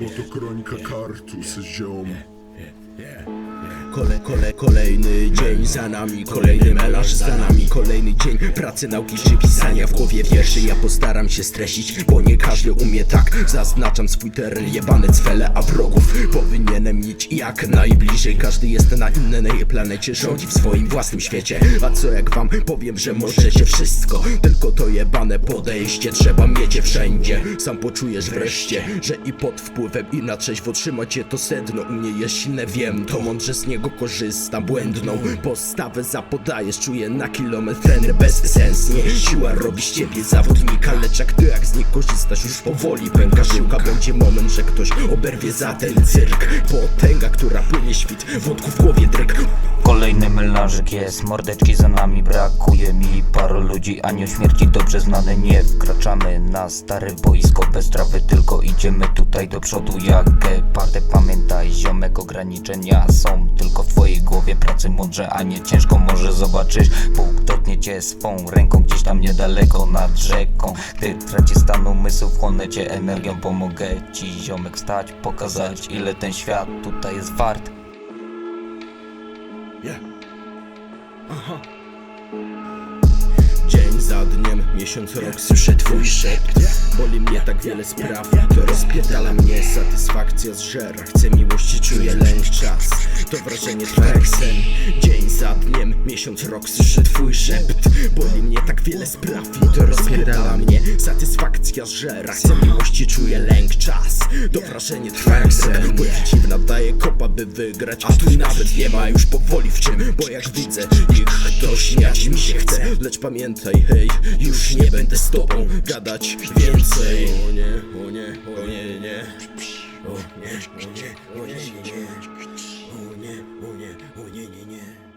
Bo to kronika kartus, ziom. Kole, kole, kolejny dzień za nami, kolejny melarz za nami, kolejny dzień pracy, nauki czy pisania w głowie wierszy. Ja postaram się streścić, bo nie każdy umie tak. Zaznaczam swój teren, jebane cwele, a wrogów powinienem mieć jak najbliżej. Każdy jest na innej planecie, rządzi w swoim własnym świecie. A co jak wam powiem, że możecie wszystko, tylko to jebane podejście trzeba mieć wszędzie. Sam poczujesz wreszcie, że i pod wpływem i na trzeźwo trzymać je to sedno. U mnie jest silne, wiem, to mądrze z niego korzystam. Błędną postawę zapodajesz, czuję na kilometr trener bezsensnie. Siła robi z ciebie zawodnika, lecz jak ty jak z niej korzystasz już powoli pęka żyłka. Będzie moment, że ktoś oberwie za ten cyrk. Potęga, która płynie świt, wodku w głowie dryk. Kolejny melanżyk jest, mordeczki za nami brakuje mi paru ludzi, anioł śmierci dobrze znane Nie wkraczamy na stare boisko bez trawy Tylko idziemy tutaj do przodu jak gepardy Pamiętaj ziomek ograniczenia są tylko w twojej głowie Pracy mądrze, a nie ciężko może zobaczysz Bóg dotknie cię swą ręką gdzieś tam niedaleko nad rzeką. Gdy tracisz stan umysłu, wchłonę cię energią. Pomogę ci ziomek wstać, pokazać ile ten świat tutaj jest wart. Dzień za dniem, miesiąc, rok. Słyszę twój szept Boli mnie tak wiele spraw, to rozpierdala mnie Satysfakcja zżera, chcę miłości, czuję lęk, czas. To wrażenie trwa jak sen. Dzień za dniem, miesiąc, rok. Słyszę twój szept. Boli mnie tak wiele spraw to rozpierdala mnie Satysfakcja zżera, chcę miłości, czuję lęk, To wrażenie trwa jak sen. Bo przeciwna kopa, by wygrać. A tu nawet nie ma już powoli w czym Bo jak widzę ich, to śmiać mi się chce. Lecz pamiętaj, hej, już nie będę z tobą gadać więcej. O nie, o nie, o nie, nie, O nie, o nie, o nie, nie, O nie, o nie, o nie, nie